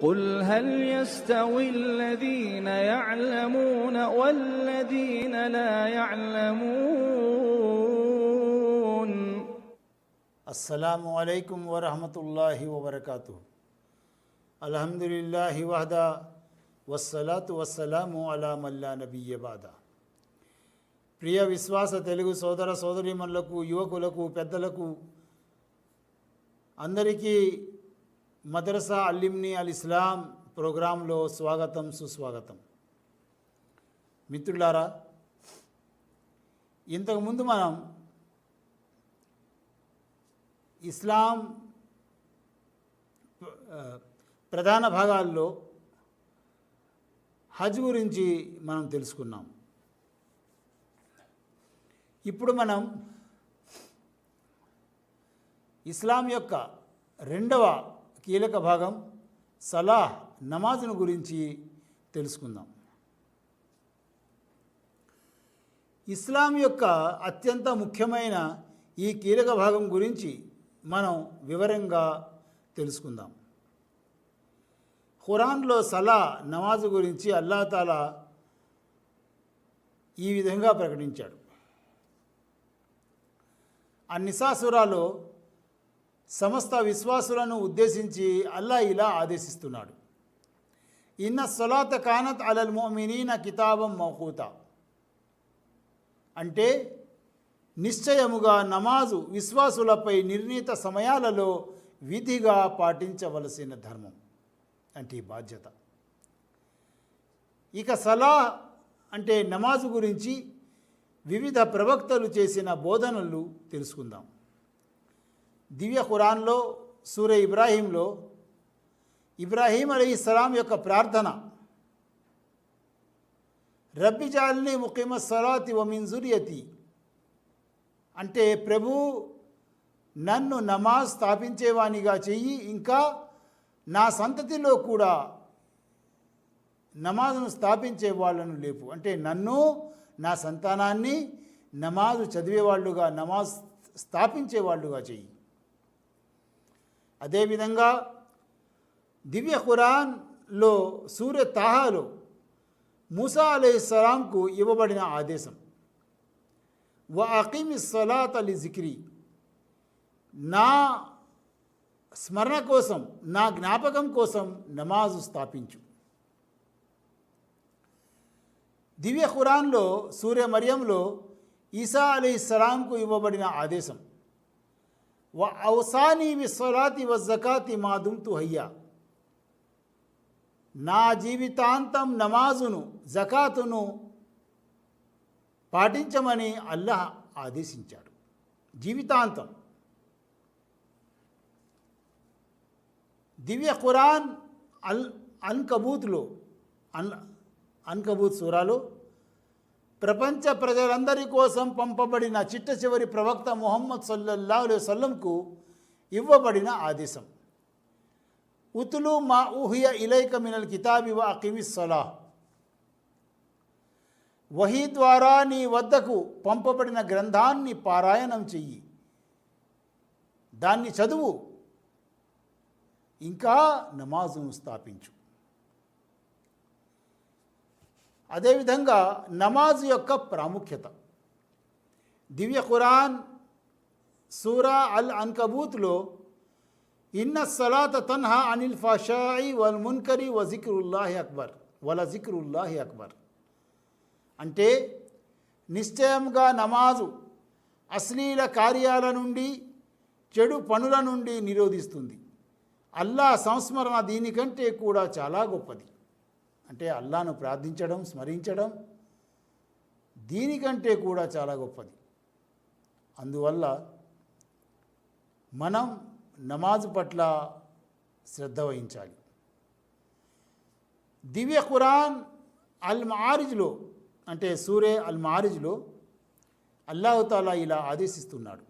قل هل يستوي الذين يعلمون والذين لا يعلمون అస్సలాము అలైకుం వరహమతుల్లాహి వబర్కాతు అల్హమ్దులిల్లాహి వహదా వస్సలాతు వస్సలాము అలా మల్లా నబీయ బాదా ప్రియ విశ్వాస తెలుగు సోదర సోదరీమణులకు యువకులకు పెద్దలకు అందరికీ మదరసా అల్లిమ్ని అల్ ఇస్లాం ప్రోగ్రాంలో స్వాగతం సుస్వాగతం. మిత్రులారా ఇంతకుముందు మనం ఇస్లాం ప్రధాన భాగాల్లో హజ్ గురించి మనం తెలుసుకున్నాం. ఇప్పుడు మనం ఇస్లాం యొక్క రెండవ కీలక భాగం సలాహ్ నమాజును గురించి తెలుసుకుందాం. ఇస్లాం యొక్క అత్యంత ముఖ్యమైన ఈ కీలక భాగం గురించి మనం వివరంగా తెలుసుకుందాం. ఖురాన్లో సలా నమాజ్ గురించి అల్లాతాలా ఈ విధంగా ప్రకటించాడు. అన్నిసాసురాలో సమస్త విశ్వాసులను ఉద్దేశించి అల్లా ఇలా ఆదేశిస్తున్నాడు. ఇన్న సొలాత కానత్ అలల్ మోమినీన కితాబం మహూత అంటే నిశ్చయముగా నమాజు విశ్వాసులపై నిర్ణీత సమయాలలో విధిగా పాటించవలసిన ధర్మం అంటే ఈ బాధ్యత. ఇక సలా అంటే నమాజు గురించి వివిధ ప్రవక్తలు చేసిన బోధనలు తెలుసుకుందాం. దివ్య ఖురాన్లో సూర్య ఇబ్రాహీంలో ఇబ్రాహీం అలీ సలాం యొక్క ప్రార్థన. రబ్బి జాలిని ముఖిమ సలాతి వమింజురియతి అంటే ప్రభు నన్ను నమాజ్ స్థాపించేవానిగా చెయ్యి ఇంకా నా సంతతిలో కూడా నమాజును స్థాపించే వాళ్ళను లేపు. అంటే నన్ను నా సంతానాన్ని నమాజు చదివేవాళ్ళుగా నమాజ్ స్థాపించేవాళ్ళుగా చెయ్యి. అదేవిధంగా దివ్య ఖురాన్లో సూర్య తాహాలో మూసా అలైస్లాంకు ఇవ్వబడిన ఆదేశం. వ అకీమి సలాత్ అలి జిక్రీ. నా స్మరణ కోసం నా జ్ఞాపకం కోసం నమాజు స్థాపించు. దివ్య ఖురాన్లో సూర్య మరియంలో ఈసా అలీ సలాంకు ఇవ్వబడిన ఆదేశం. వ ఔసానీ విస్వలాతి వ జకాతి మాదుం దుమ్తు హయ్యా నా జీవితాంతం నమాజును జకాతును పాటించమని అల్లాహ్ ఆదేశించాడు. జీవితాంతం. దివ్య ఖురాన్ అల్ అన్కబూత్లో అన్ అన్కబూత్ సూరాలో ప్రపంచ ప్రజలందరి కోసం పంపబడిన చిట్ట చివరి ప్రవక్త ముహమ్మద్ సల్లల్లా అలైహి ఇవ్వబడిన ఆదేశం. ఉతులు మా ఊహియ ఇలైక మినల్ కితాబి వ అకిమి సలాహ్. వహీ ద్వారా నీ వద్దకు పంపబడిన గ్రంథాన్ని పారాయణం చెయ్యి. దాన్ని చదువు. ఇంకా నమాజును స్థాపించు. అదేవిధంగా నమాజ్ యొక్క ప్రాముఖ్యత. దివ్య ఖురాన్ సూరా అల్ అన్కబూత్లో ఇన్న సలాత తన్హా అనిల్ ఫషాయి వల్ మున్కరి వ జిక్రుల్లాహి అక్బర్ వల జిక్రుల్లాహి అక్బర్. అంటే నిశ్చయంగా నమాజు అశ్లీల కార్యాల నుండి చెడు పనుల నుండి నిరోధిస్తుంది. అల్లా సంస్మరణ దీనికంటే కూడా చాలా గొప్పది. అంటే అల్లాను ప్రార్థించడం స్మరించడం దీనికంటే కూడా చాలా గొప్పది. అందువల్ల మనం నమాజు పట్ల శ్రద్ధ వహించాలి. దివ్య ఖురాన్ అల్ మారిజ్లో అంటే సూరే అల్ మారిజ్లో అల్లాహతాలా ఇలా ఆదేశిస్తున్నాడు.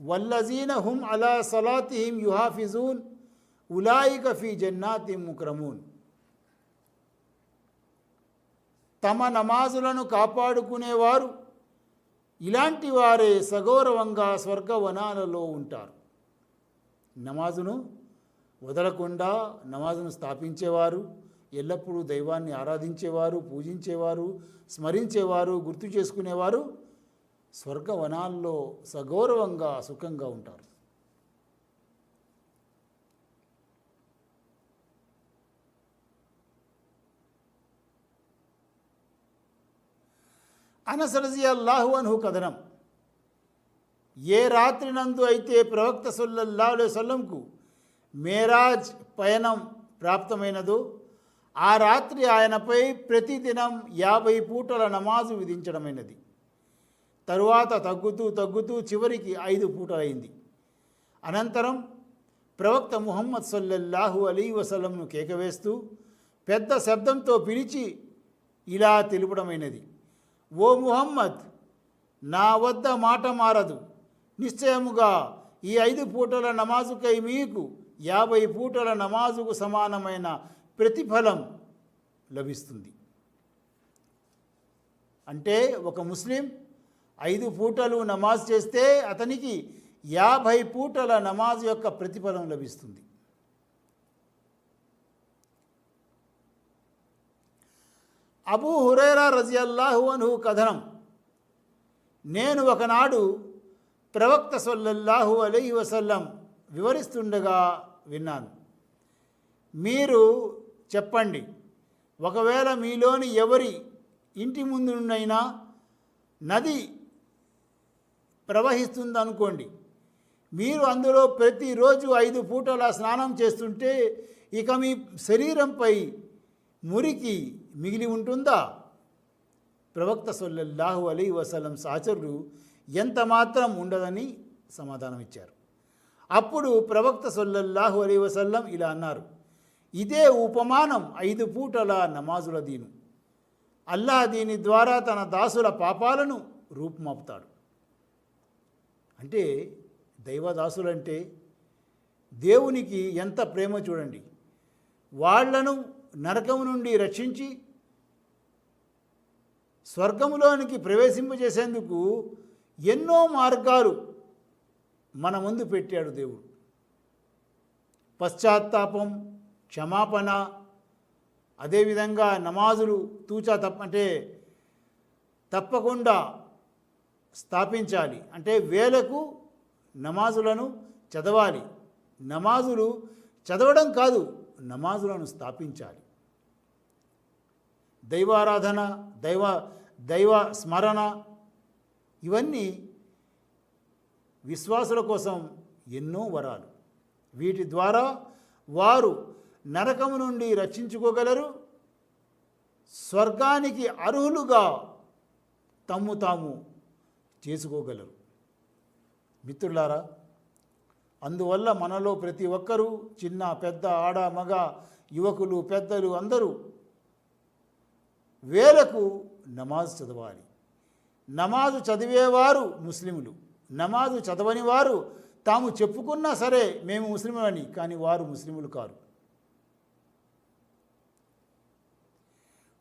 వల్లజీన హుమ్ అలా సలాతిహిం యుహాఫిజూన్ ఉలాయిక ఫీ జన్నాతి ముక్రమూన్. తమ నమాజులను కాపాడుకునేవారు ఇలాంటి వారే సగౌరవంగా స్వర్గవనాలలో ఉంటారు. నమాజును వదలకుండా నమాజును స్థాపించేవారు ఎల్లప్పుడూ దైవాన్ని ఆరాధించేవారు పూజించేవారు స్మరించేవారు గుర్తు చేసుకునేవారు స్వర్గవనాల్లో సగౌరవంగా సుఖంగా ఉంటారు. అనసరజి అల్లాహు అన్హు కథనం. ఏ రాత్రి నందు అయితే ప్రవక్త సొల్లల్లాహు సొల్లంకు మేరాజ్ పయనం ప్రాప్తమైనదో ఆ రాత్రి ఆయనపై ప్రతిదినం యాభై పూటల నమాజు విధించడమైనది. తరువాత తగ్గుతూ తగ్గుతూ చివరికి ఐదు పూటలైంది. అనంతరం ప్రవక్త ముహమ్మద్ సల్లల్లాహు అలీ వసలంను కేకవేస్తూ పెద్ద శబ్దంతో పిలిచి ఇలా తెలుపడమైనది. ఓ ముహమ్మద్ నా వద్ద మాట మారదు. నిశ్చయముగా ఈ ఐదు పూటల నమాజుకై మీకు యాభై పూటల నమాజుకు సమానమైన ప్రతిఫలం లభిస్తుంది. అంటే ఒక ముస్లిం ఐదు పూటలు నమాజ్ చేస్తే అతనికి యాభై పూటల నమాజ్ యొక్క ప్రతిఫలం లభిస్తుంది. అబూ హురేరా రజియల్లాహు అనుహు కథనం. నేను ఒకనాడు ప్రవక్త సొల్లల్లాహు అలీ వసల్లం వివరిస్తుండగా విన్నాను. మీరు చెప్పండి ఒకవేళ మీలోని ఎవరి ఇంటి ముందు నుండైనా నది ప్రవహిస్తుందనుకోండి మీరు అందులో ప్రతిరోజు ఐదు పూటల స్నానం చేస్తుంటే ఇక మీ శరీరంపై మురికి మిగిలి ఉంటుందా? ప్రవక్త సొల్లహు అలీ వసలం సహచరుడు ఎంత మాత్రం ఉండదని సమాధానం ఇచ్చారు అప్పుడు ప్రవక్త సొల్లహు అలీ వసల్లం ఇలా అన్నారు ఇదే ఉపమానం ఐదు పూటల నమాజుల దీను. అల్లాహ్ దీని ద్వారా తన దాసుల పాపాలను రూపుమాపుతాడు. అంటే దైవదాసులంటే దేవునికి ఎంత ప్రేమ చూడండి. వాళ్ళను నరకం నుండి రక్షించి స్వర్గములోనికి ప్రవేశింపజేసేందుకు ఎన్నో మార్గాలు మన ముందు పెట్టాడు దేవుడు. పశ్చాత్తాపం క్షమాపణ అదేవిధంగా నమాజులు తూచా తప్ప అంటే తప్పకుండా స్థాపించాలి. అంటే వేలకు నమాజులను చదవాలి. నమాజులు చదవడం కాదు నమాజులను స్థాపించాలి. దైవారాధన దైవ దైవ స్మరణ ఇవన్నీ విశ్వాసుల కోసం ఎన్నో వరాలు. వీటి ద్వారా వారు నరకము నుండి రక్షించుకోగలరు. స్వర్గానికి అర్హులుగా తమ్ము తాము చేసుకోగలరు. మిత్రులారా అందువల్ల మనలో ప్రతి ఒక్కరూ చిన్న పెద్ద ఆడ మగ యువకులు పెద్దలు అందరూ వేలకు నమాజ్ చదవాలి. నమాజు చదివేవారు ముస్లిములు. నమాజు చదవని వారు తాము చెప్పుకున్నా సరే మేము ముస్లిములని కానీ వారు ముస్లిములు కారు.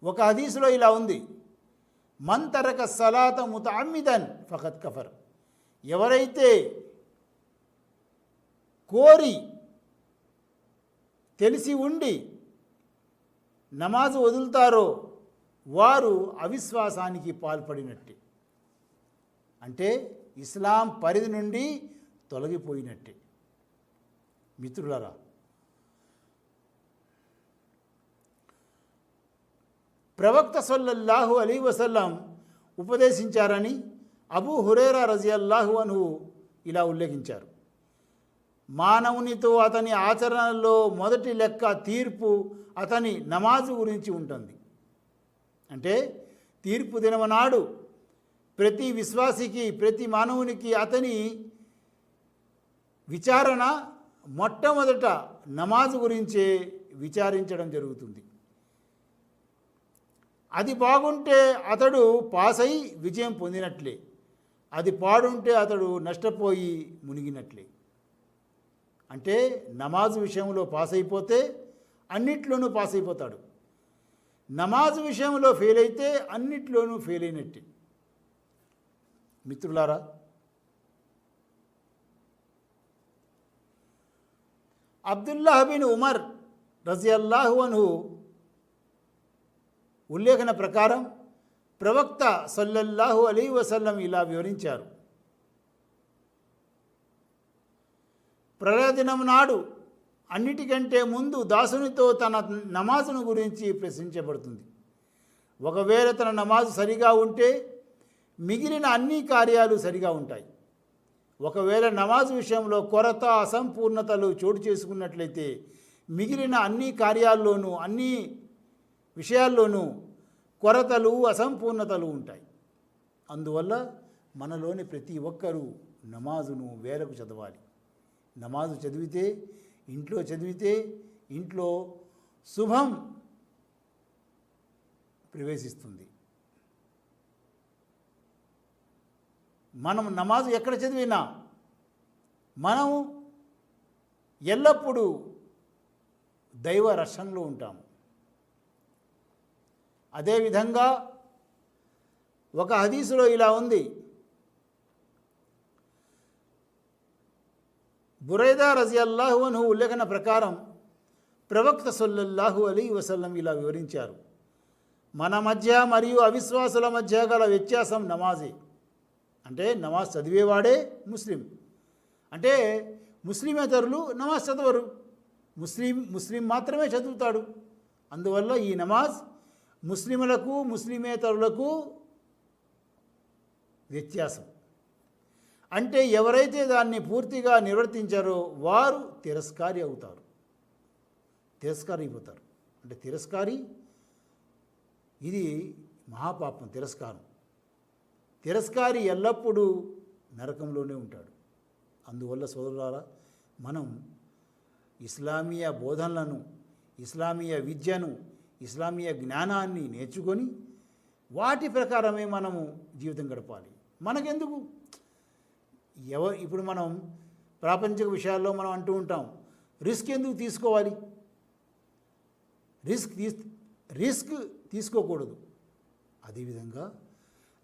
ఒక హదీసులో ఇలా ఉంది. మంతరక సలాత ముతఅమ్మిదన్ ఫకత్ కఫర్. ఎవరైతే కోరి తెలిసి ఉండి నమాజు వదులుతారో వారు అవిశ్వాసానికి పాల్పడినట్టే. అంటే ఇస్లాం పరిధి నుండి తొలగిపోయినట్టే. మిత్రులరా ప్రవక్త సొల్లహు అలీ వసల్లం ఉపదేశించారని అబూ హురేరా రజియల్లాహు అను ఇలా ఉల్లేఖించారు. మానవునితో అతని ఆచరణలో మొదటి లెక్క తీర్పు అతని నమాజు గురించి ఉంటుంది. అంటే తీర్పు దినమనాడు ప్రతి విశ్వాసికి ప్రతి మానవునికి అతని విచారణ మొట్టమొదట నమాజ్ గురించే విచారించడం జరుగుతుంది. అది బాగుంటే అతడు పాస్ అయి విజయం పొందినట్లే. అది పాడుంటే అతడు నష్టపోయి మునిగినట్లే. అంటే నమాజ్ విషయంలో పాస్ అయిపోతే అన్నిట్లోనూ పాస్ అయిపోతాడు నమాజ్ విషయంలో ఫెయిల్ అయితే అన్నిట్లోనూ ఫెయిల్ అయినట్టే. మిత్రులారా అబ్దుల్లాహ్ బిన్ ఉమర్ రజియల్లాహు అన్హు ఉల్లేఖన ప్రకారం ప్రవక్త సల్లల్లాహు అలీ వసల్లం ఇలా వివరించారు. ప్రళయదినం నాడు అన్నిటికంటే ముందు దాసునితో తన నమాజును గురించి ప్రశ్నించబడుతుంది. ఒకవేళ తన నమాజు సరిగా ఉంటే మిగిలిన అన్ని కార్యాలు సరిగా ఉంటాయి. ఒకవేళ నమాజ్ విషయంలో కొరత అసంపూర్ణతలు చోటు చేసుకున్నట్లయితే మిగిలిన అన్ని కార్యాల్లోనూ అన్ని విషయాల్లోనూ కొరతలు అసంపూర్ణతలు ఉంటాయి. అందువల్ల మనలోని ప్రతి ఒక్కరూ నమాజును వేలకు చదవాలి. నమాజు చదివితే ఇంట్లో చదివితే ఇంట్లో శుభం ప్రవేశిస్తుంది. మనం నమాజు ఎక్కడ చదివినా మనం ఎల్లప్పుడూ దైవ రక్షణలో ఉంటాము. అదేవిధంగా ఒక హదీసులో ఇలా ఉంది. బురైదా రజియల్లాహు అను ఉల్లేఖన ప్రకారం ప్రవక్త సొల్లల్లాహు అలీ వసల్లం ఇలా వివరించారు. మన మధ్య మరియు అవిశ్వాసుల మధ్య గల వ్యత్యాసం నమాజే. అంటే నమాజ్ చదివేవాడే ముస్లిం. అంటే ముస్లిమేతరులు నమాజ్ చదవరు. ముస్లిం ముస్లిం మాత్రమే చదువుతాడు. అందువల్ల ఈ నమాజ్ ముస్లిములకు ముస్లిమేతరులకు వ్యత్యాసం. అంటే ఎవరైతే దాన్ని పూర్తిగా నిర్వర్తించారో వారు తిరస్కారి అవుతారు. తిరస్కారి అయిపోతారు అంటే తిరస్కారి ఇది మహాపాపం తిరస్కారం. తిరస్కారి ఎల్లప్పుడూ నరకంలోనే ఉంటాడు. అందువల్ల సోదరులారా మనం ఇస్లామీయ బోధనలను ఇస్లామీయ విద్యను ఇస్లామీయ జ్ఞానాన్ని నేర్చుకొని వాటి ప్రకారమే మనము జీవితం గడపాలి. మనకెందుకు? ఎవ ఇప్పుడు మనం ప్రాపంచిక విషయాల్లో మనం అంటూ ఉంటాం రిస్క్ ఎందుకు తీసుకోవాలి? రిస్క్ తీ రిస్క్ తీసుకోకూడదు. అదేవిధంగా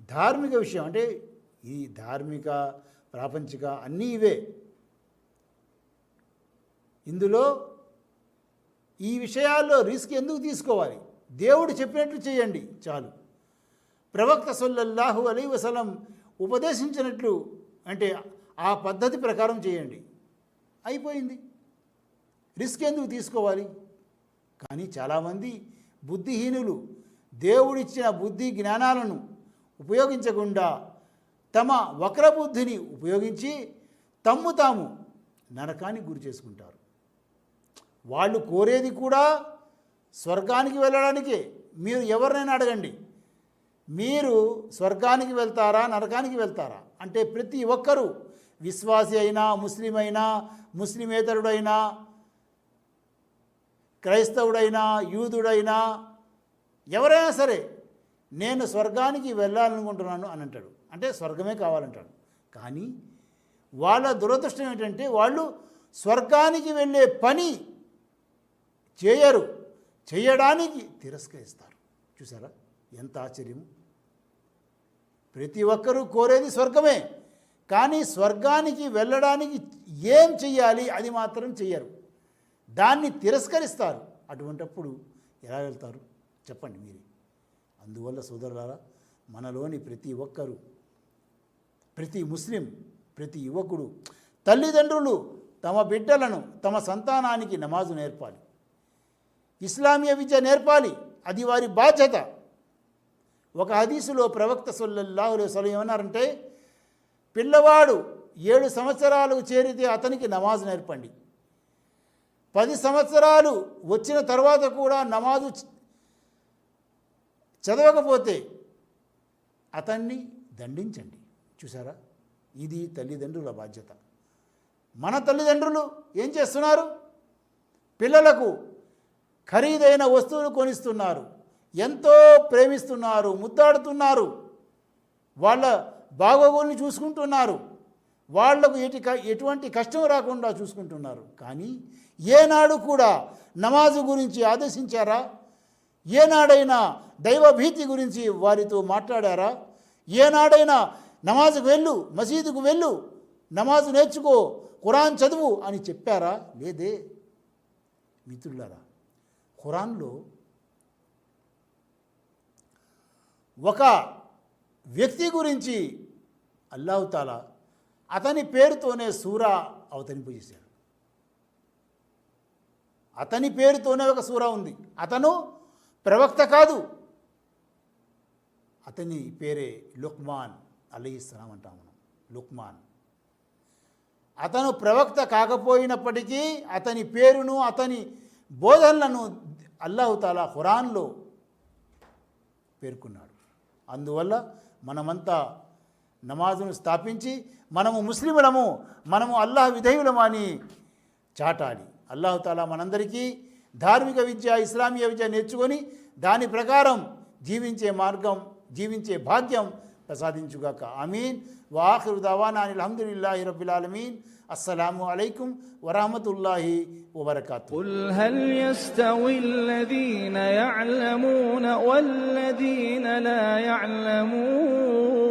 ధార్మిక విషయం అంటే ఈ ధార్మిక ప్రాపంచిక అన్నీ ఇవే. ఇందులో ఈ విషయాల్లో రిస్క్ ఎందుకు తీసుకోవాలి? దేవుడు చెప్పినట్లు చేయండి చాలు. ప్రవక్త సొల్లల్లాహు అలీ వసలం ఉపదేశించినట్లు అంటే ఆ పద్ధతి ప్రకారం చేయండి. అయిపోయింది. రిస్క్ ఎందుకు తీసుకోవాలి? కానీ చాలామంది బుద్ధిహీనులు దేవుడిచ్చిన బుద్ధి జ్ఞానాలను ఉపయోగించకుండా తమ వక్రబుద్ధిని ఉపయోగించి తమ్ము తాము నరకానికి గురి చేసుకుంటారు. వాళ్ళు కోరేది కూడా స్వర్గానికి వెళ్ళడానికే. మీరు ఎవరినైనా అడగండి. మీరు స్వర్గానికి వెళ్తారా నరకానికి వెళ్తారా? అంటే ప్రతి ఒక్కరూ విశ్వాసి అయినా ముస్లిం అయినా ముస్లిమేతరుడైనా క్రైస్తవుడైనా యూదుడైనా ఎవరైనా సరే నేను స్వర్గానికి వెళ్ళాలనుకుంటున్నాను అని అంటాడు. అంటే స్వర్గమే కావాలంటాడు. కానీ వాళ్ళ దురదృష్టం ఏంటంటే వాళ్ళు స్వర్గానికి వెళ్ళే పని చేయరు. చేయడానికి తిరస్కరిస్తారు. చూసారా? ఎంత ఆశ్చర్యం. ప్రతి ఒక్కరూ కోరేది స్వర్గమే కానీ స్వర్గానికి వెళ్ళడానికి ఏం చెయ్యాలి అది మాత్రం చెయ్యరు. దాన్ని తిరస్కరిస్తారు. అటువంటప్పుడు ఎలా వెళ్తారు? చెప్పండి మీరే. అందువల్ల సోదరులారా మనలోని ప్రతి ఒక్కరూ ప్రతి ముస్లిం ప్రతి యువకుడు తల్లిదండ్రులు తమ బిడ్డలను తమ సంతానానికి నమాజు నేర్పాలి. ఇస్లామీయ విద్య నేర్పాలి. అది వారి బాధ్యత. ఒక హదీసులో ప్రవక్త సొల్లల్లాహు అలైహి ఏమన్నారంటే పిల్లవాడు ఏడు సంవత్సరాలు చేరితే అతనికి నమాజ్ నేర్పండి. పది సంవత్సరాలు వచ్చిన తర్వాత కూడా నమాజు చదవకపోతే అతన్ని దండించండి. చూసారా ఇది తల్లిదండ్రుల బాధ్యత. మన తల్లిదండ్రులు ఏం చేస్తున్నారు? పిల్లలకు ఖరీదైన వస్తువులు కొనిస్తున్నారు. ఎంతో ప్రేమిస్తున్నారు ముద్దాడుతున్నారు. వాళ్ళ బాగోగుల్ని చూసుకుంటున్నారు. వాళ్ళకు ఎటు ఎటువంటి కష్టం రాకుండా చూసుకుంటున్నారు. కానీ ఏనాడు కూడా నమాజు గురించి ఆదేశించారా? ఏనాడైనా దైవభీతి గురించి వారితో మాట్లాడారా? ఏనాడైనా నమాజుకు వెళ్ళు మసీదుకు వెళ్ళు నమాజు నేర్చుకో ఖురాన్ చదువు అని చెప్పారా? లేదే. మిత్రులారా ఖురాన్లో ఒక వ్యక్తి గురించి అల్లాహుతాలా అతని పేరుతోనే సూరా అవతరింపజేశాడు అతని పేరుతోనే ఒక సూర ఉంది. అతను ప్రవక్త కాదు. అతని పేరే లుక్మాన్ అలీస్లాం అంటాం మనం. లుక్మాన్. అతను ప్రవక్త కాకపోయినప్పటికీ అతని పేరును అతని బోధనలను అల్లాహుతాలా ఖురాన్లో పేర్కొన్నాడు. అందువల్ల మనమంతా నమాజును స్థాపించి మనము ముస్లిములము మనము అల్లాహ్ విధేయులము అని చాటాలి. అల్లాహతాలా మనందరికీ ధార్మిక విద్య ఇస్లామీయ విద్య నేర్చుకొని దాని ప్రకారం జీవించే మార్గం జీవించే భాగ్యం ప్రసాదించుగాక. ఆమీన్. వాఖరు దవానా అల్హమ్దులిల్లాహి రబ్బిల్ ఆలమీన్. السلام عليكم ورحمة الله وبركاته. قل هل يستوي الذين يعلمون والذين لا يعلمون؟